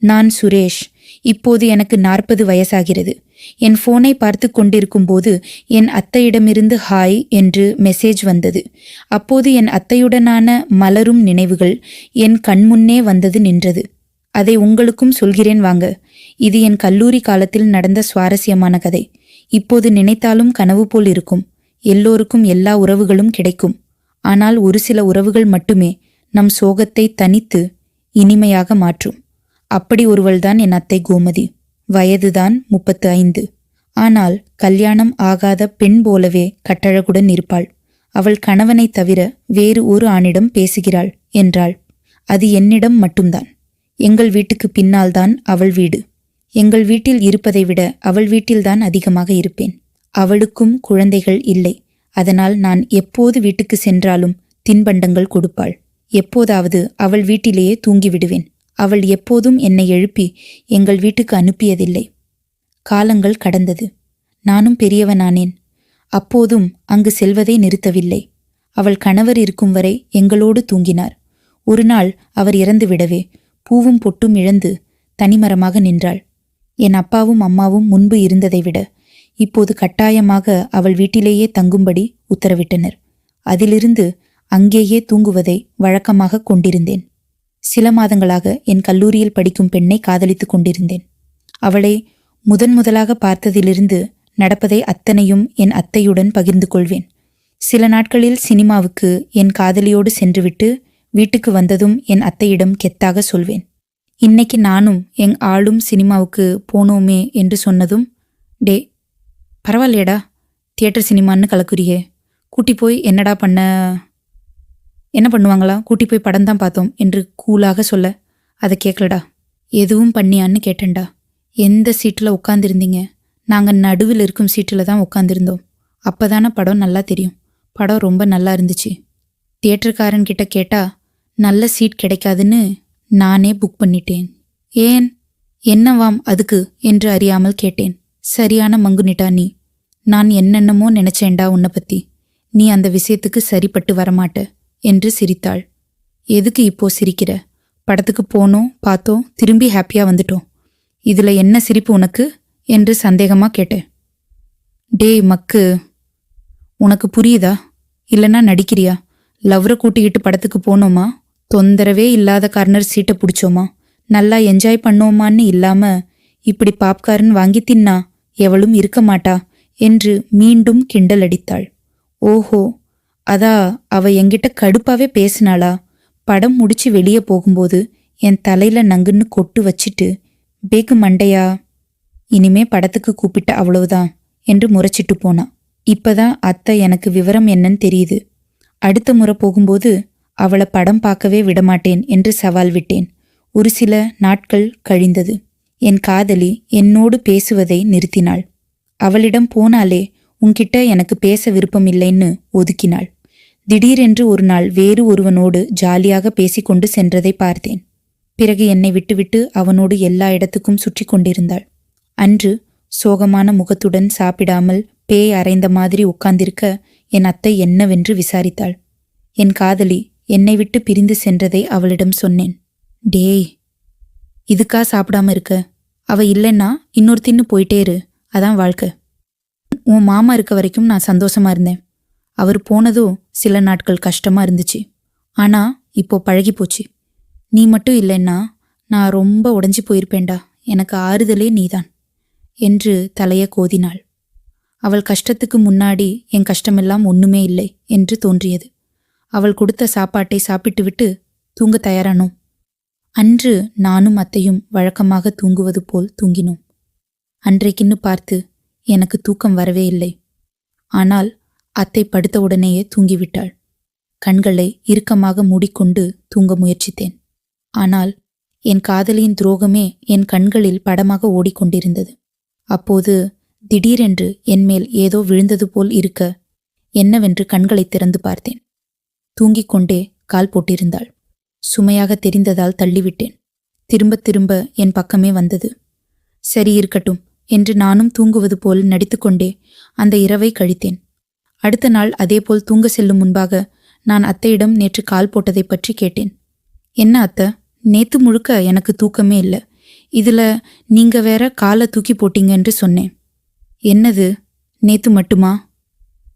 நான் சுரேஷ். இப்போது எனக்கு நாற்பது வயசாகிறது. என் போனை பார்த்து கொண்டிருக்கும் போது என் அத்தையிடமிருந்து ஹாய் என்று மெசேஜ் வந்தது. அப்போது என் அத்தையுடனான மலரும் நினைவுகள் என் கண்முன்னே வந்தது நின்றது. அதை உங்களுக்கும் சொல்கிறேன் வாங்க. இது என் கல்லூரி காலத்தில் நடந்த சுவாரஸ்யமான கதை. இப்போது நினைத்தாலும் கனவு போல் இருக்கும். எல்லோருக்கும் எல்லா உறவுகளும் கிடைக்கும். ஆனால் ஒரு சில உறவுகள் மட்டுமே நம் சோகத்தை தனித்து இனிமையாக மாற்றும். அப்படி ஒருவள்தான் என் அத்தை கோமதி. வயதுதான் முப்பத்து ஐந்து ஆனால் கல்யாணம் ஆகாத பெண் போலவே கட்டழகுடன் இருப்பாள். அவள் கணவனைத் தவிர வேறு ஒரு ஆணிடம் பேசுகிறாள் என்றாள். அது என்னிடம் மட்டும்தான். எங்கள் வீட்டுக்கு பின்னால்தான் அவள் வீடு. எங்கள் வீட்டில் இருப்பதை விட அவள் வீட்டில்தான் அதிகமாக இருப்பேன். அவளுக்கும் குழந்தைகள் இல்லை. அதனால் நான் எப்போது வீட்டுக்கு சென்றாலும் தின்பண்டங்கள் கொடுப்பாள். எப்போதாவது அவள் வீட்டிலேயே தூங்கிவிடுவேன். அவள் எப்போதும் என்னை எழுப்பி எங்கள் வீட்டுக்கு அனுப்பியதில்லை. காலங்கள் கடந்தது. நானும் பெரியவனானேன். அப்போதும் அங்கு செல்வதை நிறுத்தவில்லை. அவள் கணவர் இருக்கும் வரை எங்களோடு தூங்கினார். ஒரு நாள் அவர் இறந்துவிடவே பூவும் பொட்டும் இழந்து தனிமரமாக நின்றாள். என் அப்பாவும் அம்மாவும் முன்பு இருந்ததை விட இப்போது கட்டாயமாக அவள் வீட்டிலேயே தங்கும்படி உத்தரவிட்டனர். அதிலிருந்து அங்கேயே தூங்குவதை வழக்கமாக கொண்டிருந்தேன். சில மாதங்களாக என் கல்லூரியில் படிக்கும் பெண்ணை காதலித்துக் கொண்டிருந்தேன். அவளை முதன் முதலாக பார்த்ததிலிருந்து நடப்பதை அத்தனையும் என் அத்தையுடன் பகிர்ந்து கொள்வேன். சில நாட்களில் சினிமாவுக்கு என் காதலியோடு சென்றுவிட்டு வீட்டுக்கு வந்ததும் என் அத்தையிடம் கெத்தாக சொல்வேன். இன்னைக்கு நானும் எங் ஆளும் சினிமாவுக்கு போனோமே என்று சொன்னதும் டே பரவாயில்லையடா தியேட்டர் சினிமான்னு கலக்குறியே கூட்டி போய் என்னடா பண்ண என்ன பண்ணுவாங்களா? கூட்டி போய் படம் தான் பார்த்தோம் என்று கூலாக சொல்ல அதை கேட்கலடா. எதுவும் பண்ணியான்னு கேட்டேன்டா. எந்த சீட்டில் உட்காந்துருந்தீங்க நாங்கள் நடுவில் இருக்கும் சீட்டில் தான் உட்காந்துருந்தோம் அப்போதானே படம் நல்லா தெரியும். படம் ரொம்ப நல்லா இருந்துச்சு. தியேட்டர்காரன் கிட்ட கேட்டால் நல்ல சீட் கிடைக்காதுன்னு நானே புக் பண்ணிட்டேன். ஏன்? என்னவாம் அதுக்கு? என்று அறியாமல் கேட்டேன். சரியான மங்குனிட்டா நீ. நான் என்னென்னமோ நினைச்சேன்டா உன்னை பத்தி. நீ அந்த விஷயத்துக்கு சரிப்பட்டு வரமாட்ட. என்று சிரித்தாள். எதுக்கு இப்போ சிரிக்கிற? படத்துக்கு போனோம் பார்த்தோம் திரும்பி ஹாப்பியா வந்துட்டோம். இதுல என்ன சிரிப்பு உனக்கு? என்று சந்தேகமா கேட்டேன். டேய் மக்கு உனக்கு புரியுதா? இல்லைன்னா நடிக்கிறியா? லவ்ரை கூட்டிக்கிட்டு படத்துக்கு போனோமா? தொந்தரவே இல்லாத கார்னர் சீட்டை பிடிச்சோமா? நல்லா என்ஜாய் பண்ணோமான்னு இல்லாம இப்படி பாப்கார்ன் வாங்கி தின்னா எவளும் இருக்க மாட்டா? என்று மீண்டும் கிண்டல் அடித்தாள். ஓஹோ அதா அவ என்கிட்ட கடுப்பாவே பேசினாளா? படம் முடிச்சு வெளியே போகும்போது என் தலையில நங்குன்னு கொட்டு வச்சிட்டு பேக்கு மண்டையா? இனிமே படத்துக்கு கூப்பிட்ட அவ்வளவுதான் என்று முறைச்சிட்டு போனா. இப்பதான் அத்தை எனக்கு விவரம் என்னன்னு தெரியுது. அடுத்த முறை போகும்போது அவளை படம் பார்க்கவே விடமாட்டேன் என்று சவால் விட்டேன். ஒரு சில நாட்கள் கழிந்தது. என் காதலி என்னோடு பேசுவதை நிறுத்தினாள். அவளிடம் போனாலே உன்கிட்ட எனக்கு பேச விருப்பமில்லைன்னு ஒதுக்கினாள். திடீரென்று ஒரு நாள் வேறு ஒருவனோடு ஜாலியாக பேசிக்கொண்டு சென்றதை பார்த்தேன். பிறகு என்னை விட்டுவிட்டு அவனோடு எல்லா இடத்துக்கும் சுற்றி கொண்டிருந்தாள். அன்று சோகமான முகத்துடன் சாப்பிடாமல் பேய் அரைந்த மாதிரி உட்கார்ந்திருக்க என் அத்தை என்னவென்று விசாரித்தாள். என் காதலி என்னை விட்டு பிரிந்து சென்றதை அவளிடம் சொன்னேன். டேய் இதுக்கா சாப்பிடாம இருக்க? அவ இல்லைன்னா இன்னொருத்தின்னு போயிட்டே இரு. அதான் வாழ்க்கை. உன் மாமா இருக்க வரைக்கும் நான் சந்தோஷமா இருந்தேன். அவர் போனதும் சில நாட்கள் கஷ்டமா இருந்துச்சு. ஆனா இப்போ பழகி போச்சு. நீ மட்டும் இல்லைன்னா நான் ரொம்ப உடஞ்சி போயிருப்பேன்டா. எனக்கு ஆறுதலே நீதான் என்று தலைய கோதினாள். அவள் கஷ்டத்துக்கு முன்னாடி என் கஷ்டமெல்லாம் ஒண்ணுமே இல்லை என்று தோன்றியது. அவள் கொடுத்த சாப்பாட்டை சாப்பிட்டுவிட்டு தூங்க தயாரானோம் அன்று நானும் அத்தையும் வழக்கமாக தூங்குவது போல் தூங்கினோம். அன்றைக்குன்னு பார்த்து எனக்கு தூக்கம் வரவே இல்லை. ஆனால் அத்தை படுத்தவுடனேயே தூங்கிவிட்டாள். கண்களை இறுக்கமாக மூடிக்கொண்டு தூங்க முயற்சித்தேன். ஆனால் என் காதலியின் துரோகமே என் கண்களில் படமாக ஓடிக்கொண்டிருந்தது. அப்போது திடீரென்று என்மேல் ஏதோ விழுந்தது போல் இருக்க என்னவென்று கண்களை திறந்து பார்த்தேன். தூங்கிக் கொண்டே கால் போட்டிருந்தாள். சுமையாக தெரிந்ததால் தள்ளிவிட்டேன். திரும்ப திரும்ப என் பக்கமே வந்தது. சரி இருக்கட்டும் என்று நானும் தூங்குவது போல் நடித்துக்கொண்டே அந்த இரவை கழித்தேன். அடுத்த நாள் அதேபோல் தூங்க செல்லும் முன்பாக நான் அத்தையிடம் நேற்று கால் போட்டதை பற்றி கேட்டேன். என்ன அத்தை? நேத்து முழுக்க எனக்கு தூக்கமே இல்லை. இதுல நீங்க வேற காலை தூக்கி போட்டீங்கன்னு சொன்னேன். என்னது? நேத்து மட்டுமா?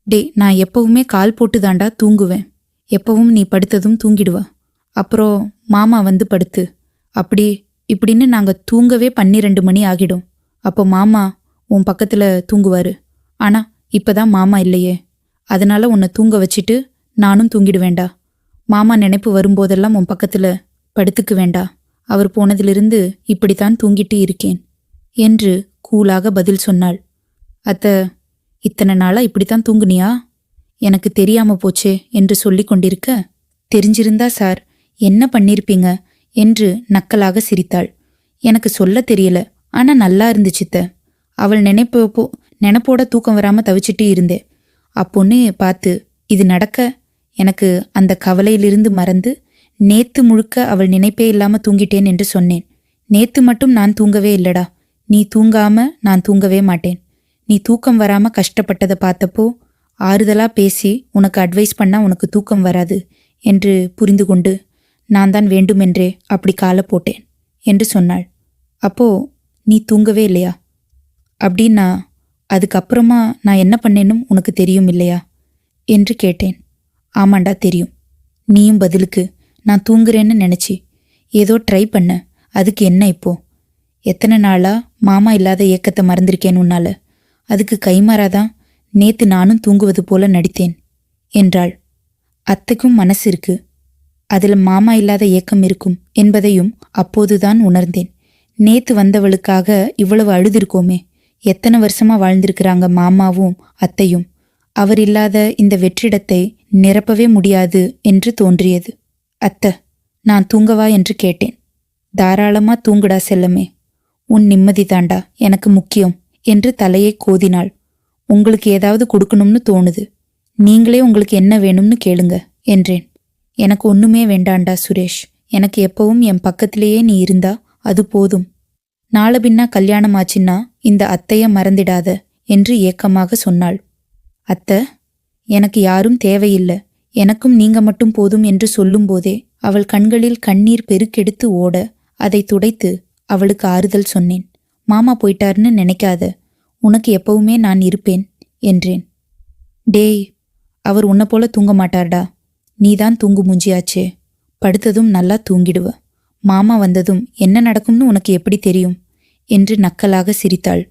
டே நான் எப்பவுமே கால் போட்டு தாண்டா தூங்குவேன். எப்பவும் நீ படுத்ததும் தூங்கிடுவ. அப்புறம் மாமா வந்து படுத்து. அப்படி இப்படின்னு நாங்க தூங்கவே பன்னிரெண்டு மணி ஆகிடும். அப்போ மாமா உன் பக்கத்துல தூங்குவாரு. ஆனா இப்பதான் மாமா இல்லையே. அதனால உன்னை தூங்க வச்சிட்டு நானும் தூங்கிடுவேண்டா மாமா நினைப்பு வரும்போதெல்லாம் உன் பக்கத்துல படுத்துக்க வேண்டா. அவர் போனதிலிருந்து இப்படித்தான் தூங்கிட்டு இருக்கேன் என்று கூலாக பதில் சொன்னாள். அத்த இத்தனை நாளா இப்படித்தான் தூங்குனியா? எனக்கு தெரியாம போச்சே என்று சொல்லி கொண்டிருக்க தெரிஞ்சிருந்தா சார் என்ன பண்ணிருப்பீங்க என்று நக்கலாக சிரித்தாள். எனக்கு சொல்ல தெரியல ஆனால் நல்லா இருந்துச்சுத்த அவள் நினைப்போ நினப்போட தூக்கம் வராமல் தவிச்சிட்டு இருந்தேன் அப்பொன்னு பார்த்து இது நடக்க? எனக்கு அந்த கவலையிலிருந்து மறந்து நேத்து முழுக்க அவள் நினைப்பே இல்லாமல் தூங்கிட்டேன் என்று சொன்னேன். நேத்து மட்டும் நான் தூங்கவே இல்லடா. நீ தூங்காம நான் தூங்கவே மாட்டேன். நீ தூக்கம் வராம கஷ்டப்பட்டதை பார்த்தப்போ ஆறுதலா பேசி உனக்கு அட்வைஸ் பண்ணா உனக்கு தூக்கம் வராது என்று புரிந்து கொண்டு நான் தான் வேண்டுமென்றே அப்படி காலை போட்டேன் என்று சொன்னாள். அப்போ நீ தூங்கவே இல்லையா? அப்படின்னா அதுக்கப்புறமா நான் என்ன பண்ணேனும் உனக்கு தெரியும் இல்லையா? என்று கேட்டேன். ஆமாண்டா தெரியும். நீயும் பதிலுக்கு நான் தூங்குறேன்னு நினைச்சி ஏதோ ட்ரை பண்ண அதுக்கு என்ன இப்போ? எத்தனை நாளா மாமா இல்லாத ஏக்கத்தை மறந்திருக்கேன் உன்னால. அதுக்கு கைமாறாதான் நேத்து நானும் தூங்குவது போல நடித்தேன் என்றாள். அத்தைக்கும் மனசு இருக்கு அதில் மாமா இல்லாத ஏக்கம் இருக்கும் என்பதையும் அப்போதுதான் உணர்ந்தேன். நேத்து வந்தவளுக்காக இவ்வளவு அழுதிருக்கோமே. எத்தனை வருஷமா வாழ்ந்திருக்கிறாங்க மாமாவும் அத்தையும். அவர் இல்லாத இந்த வெற்றிடத்தை நிரப்பவே முடியாது என்று தோன்றியது. அத்த நான் தூங்கவா என்று கேட்டேன். தாராளமா தூங்குடா செல்லமே. உன் நிம்மதி தாண்டா எனக்கு முக்கியம் என்று தலையை கோதினாள். உங்களுக்கு ஏதாவது கொடுக்கணும்னு தோணுது. நீங்களே உங்களுக்கு என்ன வேணும்னு கேளுங்க என்றேன். எனக்கு ஒண்ணுமே வேண்டாண்டா சுரேஷ். எனக்கு எப்பவும் என் பக்கத்திலேயே நீ இருந்தா அது போதும். நாள பின்னா கல்யாணம் ஆச்சுன்னா இந்த அத்தைய மறந்திடாத என்று ஏக்கமாக சொன்னாள். அத்தை எனக்கு யாரும் தேவையில்லை. எனக்கும் நீங்க மட்டும் போதும் என்று சொல்லும்போதே அவள் கண்களில் கண்ணீர் பெருக்கெடுத்து ஓட அதை துடைத்து அவளுக்கு ஆறுதல் சொன்னேன். மாமா போயிட்டாருன்னு நினைக்காத. உனக்கு எப்பவுமே நான் இருப்பேன் என்றேன். டேய் அவர் உன்னை போல தூங்க மாட்டார்டா. நீதான் தூங்கு மூஞ்சியாச்சே. படுத்ததும் நல்லா தூங்கிடுவ. மாமா வந்ததும் என்ன நடக்கும்னு உனக்கு எப்படி தெரியும்? என்று நக்கலாக சிரித்தாள்.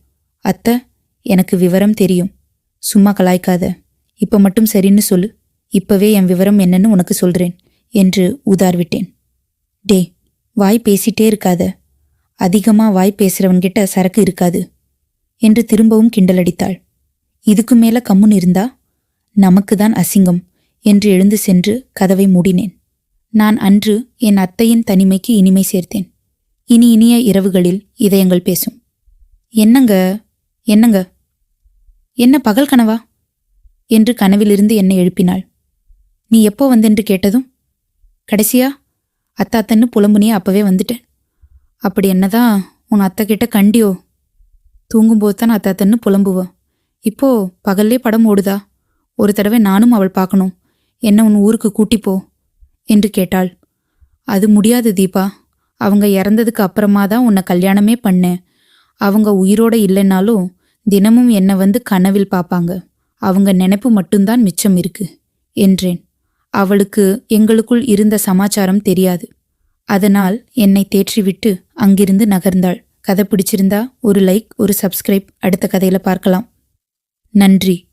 அத்த எனக்கு விவரம் தெரியும். சும்மா கலாய்க்காத. இப்ப மட்டும் சரின்னு சொல்லு. இப்பவே என் விவரம் என்னன்னு உனக்கு சொல்றேன் என்று உதார்விட்டேன். டே வாய் பேசிட்டே இருக்காத. அதிகமா வாய் பேசுறவன்கிட்ட சரக்கு இருக்காது என்று திரும்பவும் கிண்டலடித்தாள் இதுக்கு மேல கம்முன் இருந்தா? நமக்கு தான் அசிங்கம் என்று எழுந்து சென்று கதவை மூடினேன். நான் அன்று என் அத்தையின் தனிமைக்கு இனிமை சேர்த்தேன். இனி இனிய இரவுகளில் இதயங்கள் பேசும். என்னங்க? என்னங்க? என்ன பகல் கனவா? என்று கனவிலிருந்து என்னை எழுப்பினாள். நீ எப்போ வந்தென்று கேட்டதும் கடைசியா? அத்தாத்தன்னு புலம்புனியே அப்பவே வந்துட்டேன். அப்படி என்னதான் உன் அத்தை கிட்ட கண்டியோ? தூங்கும்போது தான் அத்தாத்தன்னு புலம்புவா. இப்போ பகல்லே படம் ஓடுதா? ஒரு தடவை நானும் அவள் பார்க்கணும். என்ன உன் ஊருக்கு கூட்டிப்போ என்று கேட்டாள். அது முடியாது தீபா. அவங்க இறந்ததுக்கு அப்புறமா தான் உன்னை கல்யாணமே பண்ணேன் அவங்க உயிரோட இல்லைன்னாலும் தினமும் என்னை வந்து கனவில் பார்ப்பாங்க. அவங்க நினைப்பு மட்டும்தான் மிச்சம் இருக்கு என்றேன். அவளுக்கு எங்களுக்குள் இருந்த சமாச்சாரம் தெரியாது. அதனால் என்னை தேற்றிவிட்டு அங்கிருந்து நகர்ந்தாள். கதை பிடிச்சிருந்தா ஒரு லைக் ஒரு சப்ஸ்கிரைப் அடுத்த கதையில பார்க்கலாம். நன்றி.